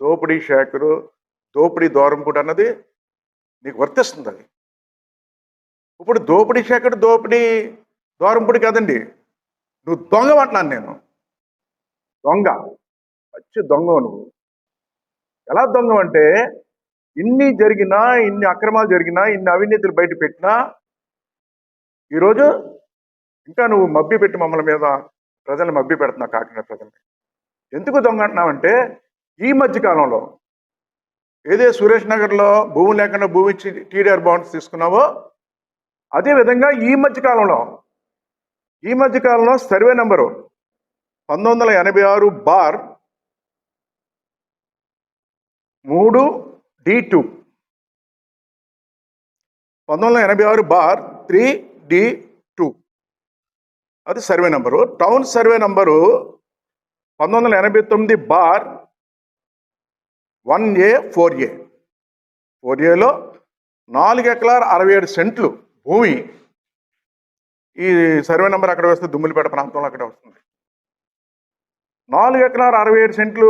దోపిడీ శేఖరు దోపిడీ దూరంపుడు అన్నది నీకు వర్తిస్తుంది అది. ఇప్పుడు దోపిడీ శేఖర్ దోపిడీ దూరంపుడి కదండి. నువ్వు దొంగ అంటున్నాను నేను. దొంగ. వచ్చి దొంగ నువ్వు. ఎలా దొంగ అంటే ఇన్ని జరిగినా ఇన్ని అక్రమాలు జరిగినా ఇన్ని అవినీతులు బయట పెట్టినా ఈరోజు ఇంకా నువ్వు మబ్బి పెట్టి మమ్మల్ని మీద ప్రజలు మబ్బి పెడుతున్నావు కాకినాడ ప్రజల్ని. ఎందుకు దొంగ అంటున్నావంటే ఈ మధ్య కాలంలో ఏదే సురేష్ నగర్లో భూమి లేకుండా భూమి ఇచ్చి టీడీఆర్ బాండ్స్ తీసుకున్నావో అదే విధంగా ఈ మధ్య కాలంలో ఈ మధ్య కాలంలో సర్వే నెంబరు పంతొమ్మిది వందల ఎనభై ఆరు బార్ మూడు డి టూ. పంతొమ్మిది వందల ఎనభై ఆరు బార్ త్రీ డి టూ. అది survey number. Town survey number పంతొమ్మిది వందల ఎనభై తొమ్మిది bar one A four A. Four ఏలో నాలుగు ఎకరాల అరవై ఏడు సెంట్లు భూమి. ఈ సర్వే నెంబర్ అక్కడ వస్తే దుమ్ములపేట ప్రాంతంలో అక్కడ వస్తుంది. నాలుగు ఎకరాల అరవై ఏడు సెంట్లు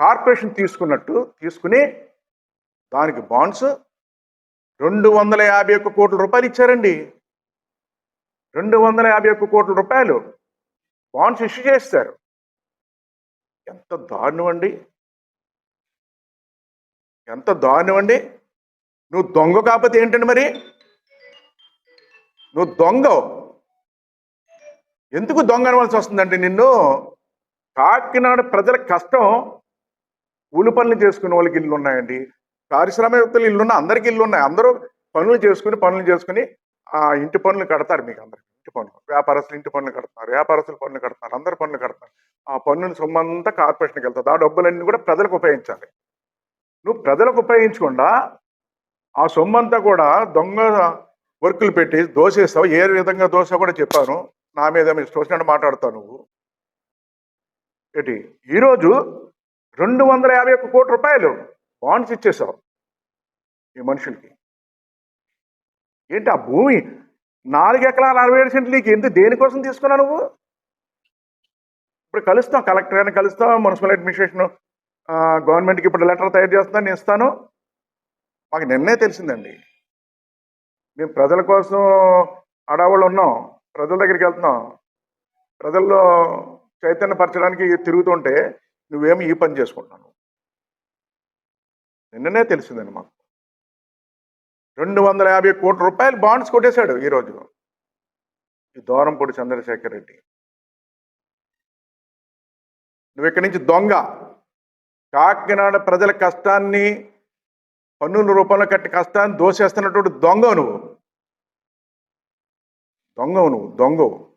కార్పొరేషన్ తీసుకున్నట్టు తీసుకుని దానికి బాండ్స్ రెండు వందల యాభై ఒక్క కోట్ల రూపాయలు ఇచ్చారండి. రెండు వందల యాభై ఒక్క కోట్ల రూపాయలు బాండ్స్ ఇష్యూ చేస్తారు. ఎంత దారుణం అండి. ఎంత దారుణం అండి? నువ్వు దొంగ కాకపోతే ఏంటండి మరి? నువ్వు దొంగ ఎందుకు దొంగ అనవలసి వస్తుందండి నిన్ను? కాకినాడ ప్రజల కష్టం కూలి పనులు చేసుకునే వాళ్ళకి ఇల్లు ఉన్నాయండి. పారిశ్రామికవేత్తలు ఇల్లు ఉన్న అందరికి ఇల్లు ఉన్నాయి. అందరూ పనులు చేసుకుని పనులు చేసుకుని ఆ ఇంటి పనులు కడతారు మీకు అందరికి. ఇంటి పనులు. వ్యాపారస్తులు ఇంటి పనులు కడతారు వ్యాపారస్తులు పనులు కడతారు అందరు పనులు కడతారు ఆ పన్నుని సొమ్మంతా కార్పొరేషన్కి వెళ్తుంది ఆ డబ్బులన్నీ కూడా ప్రజలకు ఉపయోగించాలి. నువ్వు ప్రజలకు ఉపయోగించకుండా ఆ సొమ్మంతా కూడా దొంగ వర్కులు పెట్టి దోసేస్తావు ఏ విధంగా దోశ కూడా చెప్పాను. నా మీద మీరు చూసినట్టు మాట్లాడతావు నువ్వు. ఏంటి? ఈరోజు రెండు వందల యాభై ఒక్క కోటి రూపాయలు బాండ్స్ ఇచ్చేసావు ఈ మనుషులకి. ఏంటి ఆ భూమి నాలుగు ఎకరాల అరవై ఏడు సెంట్లు నీకు ఎందుకు దేనికోసం తీసుకున్నావు నువ్వు? ఇప్పుడు కలుస్తాం కలెక్టర్ అయినా కలుస్తాం మున్సిపల్ అడ్మినిస్ట్రేషన్ గవర్నమెంట్కి ఇప్పుడు లెటర్ తయారు చేస్తున్నా నేను ఇస్తాను. మాకు నిన్నే తెలిసిందండి. మేము ప్రజల కోసం అడవులు ఉన్నాం. ప్రజల దగ్గరికి వెళ్తున్నాం. ప్రజల్లో చైతన్యపరచడానికి తిరుగుతుంటే నువ్వేమి ఈ పని చేసుకుంటున్నాను నిన్ననే తెలిసిందండి మాకు. రెండు వందల యాభై కోట్ల రూపాయలు బాండ్స్ కొట్టేశాడు ఈరోజు. ఈ దూరంపూడి చంద్రశేఖర్ రెడ్డి. నువ్వు ఇక్కడి నుంచి దొంగ. కాకినాడ ప్రజల కష్టాన్ని పన్నుల రూపంలో కట్టి కష్టాన్ని దోషేస్తున్నటువంటి దొంగ నువ్వు. దొంగవు నువ్వు దొంగవు.